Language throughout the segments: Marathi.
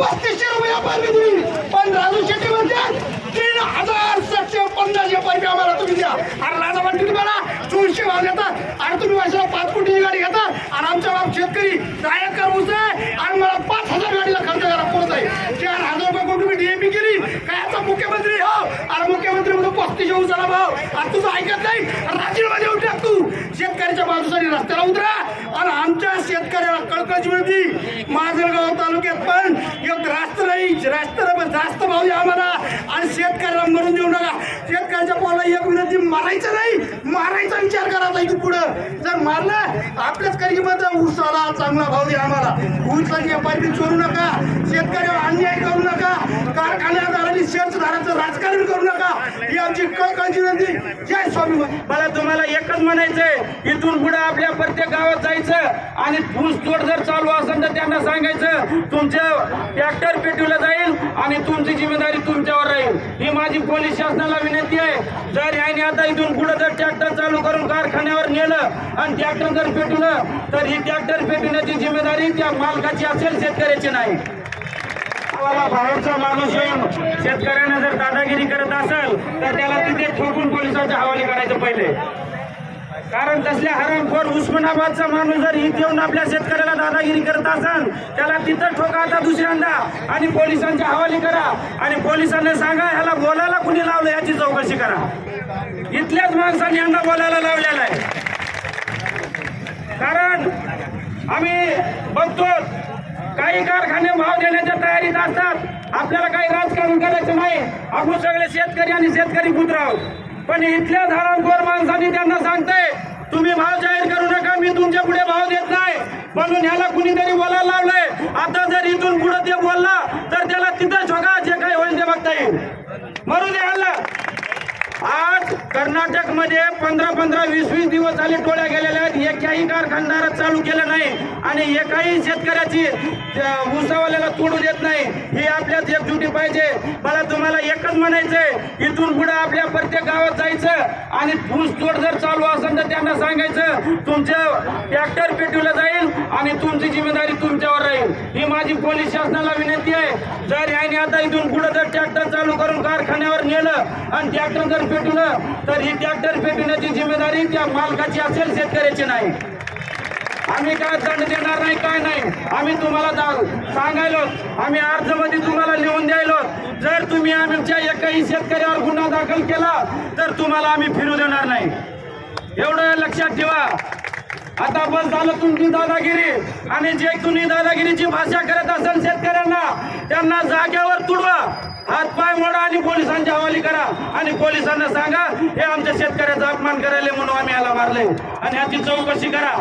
पस्तीसशे रुपया व्यापार दिली पण राजू शेट्टी म्हणते. तीन हजार सातशे पन्नास व्यापारी आम्हाला तुम्ही द्या. अरे राजा म्हणते तुम्हाला दोनशे भाव घेता. आणि तुम्ही वर्षाला पाच कोटीची गाडी घेता. आणि आमचा बाप शेतकरी. दहा एकर आहे आणि मला पाच हजार गाडीला खर्च करा पुरत आहे. चार हजार रुपये कोटी मी डीएपी केली? काय आता मुख्यमंत्री? हो. अरे मुख्यमंत्री म्हणतो पस्तीसशे उचला भाव. आणि तुझं ऐकत नाही. राजीनामा देऊन टाक तू. शेतकऱ्याच्या बाजूसाठी रस्त्याला उतरा. आणि आमच्या शेतकऱ्याला कळकळची मिळती माजलगाव तालुक्यात पण एक रास्त नाही. रास्त जास्त भाव द्या आम्हाला. आणि शेतकऱ्याला मरून देऊ नका. शेतकऱ्याच्या पोला एक विनंती मारायचं नाही. मारायचा विचार करा आता इथून पुढं. जर मारलं आपल्याच काही मत. ऊसाला चांगला भाव द्या आम्हाला. ऊसाची व्यापारी चोरू नका. शेतकऱ्यावर अन्याय करू नका. कारखान्यात आणि शेतधाराचं राजकारण करू नका. ही आमची कळकळची विनंती. जय स्वामी मला तुम्हाला एकच म्हणायचंय. इथून पुढे आपल्या प्रत्येक गावात जायचं आणि ऊस तोड जर चालू असेल तर त्यांना सांगायचं तुमचं ट्रॅक्टर पेटवलं जाईल आणि तुमची जिम्मेदारी तुमच्यावर राहील. ही माझी पोलीस शासनाला विनंती आहे. जर याने आता इथून पुढे जर ट्रॅक्टर चालू करून कारखान्यावर नेलं आणि ट्रॅक्टर जर पेटवलं तर ही ट्रॅक्टर पेटवण्याची जिम्मेदारी त्या मालकाची असेल शेतकऱ्याची नाही. बाहेरचा माणूस येऊन शेतकऱ्यांना जर दादागिरी करत असेल तर त्याला तिथे ठोकून पोलिसांच्या हवाले करायचं पहिले. कारण तसल्या हरामखोर उस्मानाबादचा माणूस जर इथे येऊन आपल्या शेतकऱ्याला दादागिरी करत असाल त्याला तिथं ठोका आता दुसऱ्यांदा. आणि पोलिसांच्या हवाली करा. आणि पोलिसांना सांगा ह्याला बोलायला कुणी लावलं याची चौकशी करा. इथल्याच माणसांनी यांना बोलायला लावलेला आहे. कारण आम्ही बघतो काही कारखाने भाव देण्याच्या तयारीत असतात. आपल्याला काही राजकारण करायचं नाही. आपण सगळे शेतकरी आणि शेतकरी पुत्र आहोत. पण इथल्या धारांखोर माणसांनी त्यांना सांगताय तुम्ही भाव जाहीर करू नका मी तुमच्यापुढे भाव देत नाही. म्हणून ह्याला कुणीतरी बोलायला लावलंय. आता जर इथून पुढे ते बोलला तर त्याला तिथं शोका जे काही होईल ते बघता येईल. मरू दे ह्याला. कर्नाटकमध्ये कर्नाटकमध्ये पंधरा पंधरा वीस वीस दिवस झाले टोळ्या गेलेल्या आहेत. एकाही कारखानदारात चालू केलं नाही आणि एकाही शेतकऱ्याची उसावाल्याला तोडू देत नाही. ही आपल्यात एकजुटी पाहिजे. मला तुम्हाला एकच म्हणायचंय इथून पुढे आपल्या प्रत्येक गावात जायचं आणि ऊस तोड जर चालू असेल तर त्यांना सांगायचं तुमच्या ट्रॅक्टर पेटीला जायचं. आणि तुमची जिम्मेदारी तुमच्यावर राहील. ही माझी पोलीस शासनाला विनंती आहे. जर याने आता इथून पुढे जर ट्रॅक्टर चालू करून कारखान्यावर नेलं आणि ट्रॅक्टर जर पेटवलं तर ही ट्रॅक्टर पेटवण्याची जिम्मेदारी त्या मालकाची असेल शेतकऱ्याची नाही. आम्ही काय दंड देणार नाही काय नाही. आम्ही तुम्हाला सांगायलो आम्ही अर्जमध्ये तुम्हाला लिहून द्यायलो. जर तुम्ही आमच्या एकाही शेतकऱ्यावर गुन्हा दाखल केला तर तुम्हाला आम्ही फिरू देणार नाही. एवढं लक्षात ठेवा. आता बस झालं तुमची दादागिरी. आणि जे तुम्ही दादागिरीची भाषा करत असाल शेतकऱ्यांना त्यांना जाग्यावर तुडवा. हात पाय मोडा आणि पोलिसांच्या हवाली करा. आणि पोलिसांना सांगा हे आमच्या शेतकऱ्याचा अपमान करायला म्हणून आम्ही याला मारले. आणि याची चौकशी करा.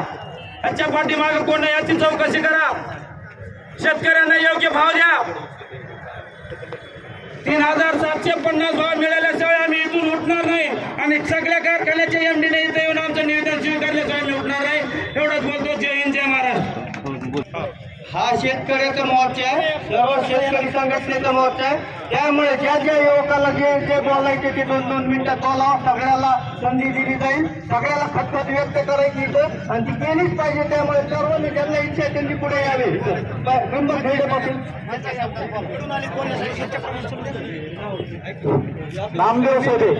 याच्या पाठीमाग कोण याची चौकशी करा. शेतकऱ्यांना योग्य भाव द्या. तीन हजार सातशे पन्नास भाव मिळाल्याशिवाय आम्ही इथून उठणार नाही. आणि सगळ्या कारखान्याच्या एमडीने इथे येऊन आमचं निवेदन स्वीकारल्याशिवाय हा शेतकऱ्याचा मोर्चा आहे. सर्व शेतकरी संघटनेचा मोर्चा आहे. त्यामुळे ज्या ज्या युवकाला जे जे बोलायचे ते दोन दोन मिनिटात बोलावं. सगळ्याला संधी दिली जाईल. सगळ्याला खतखत व्यक्त करायची इथं. आणि ती केलीच पाहिजे. त्यामुळे सर्वांनी ज्यांना इच्छा आहे त्यांनी पुढे यावे. नंबर भेटेपासून नामदेव सोडे